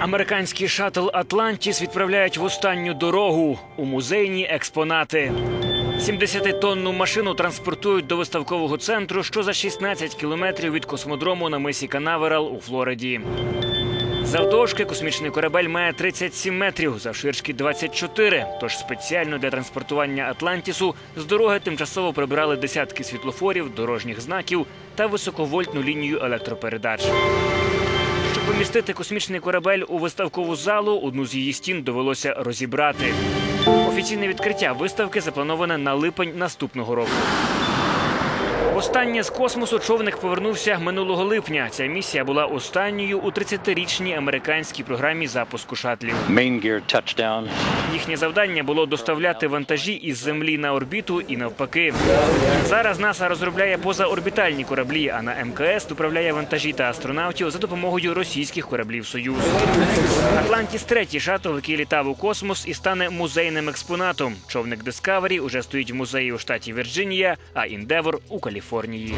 Американський шаттл Атлантіс відправляють в останню дорогу у музейні експонати. 70-тонну машину транспортують до виставкового центру, що за 16 кілометрів від космодрому на мисі Канаверал у Флориді. Завдовжки космічний корабель має 37 метрів, завширшки 24. Тож спеціально для транспортування Атлантісу з дороги тимчасово прибрали десятки світлофорів, дорожніх знаків та високовольтну лінію електропередач. Щоб помістити космічний корабель у виставкову залу, одну з її стін довелося розібрати. Офіційне відкриття виставки заплановане на липень наступного року. Востаннє з космосу човник повернувся минулого липня. Ця місія була останньою у 30-річній американській програмі запуску шатлів. Їхнє завдання було доставляти вантажі із землі на орбіту і навпаки. Зараз НАСА розробляє позаорбітальні кораблі, а на МКС доправляє вантажі та астронавтів за допомогою російських кораблів Союзу. Атлантіс третій шаттл, який літав у космос і стане музейним експонатом. Човник Discovery уже стоїть в музеї у штаті Вірджинія, а Індевор у Каліфорнії.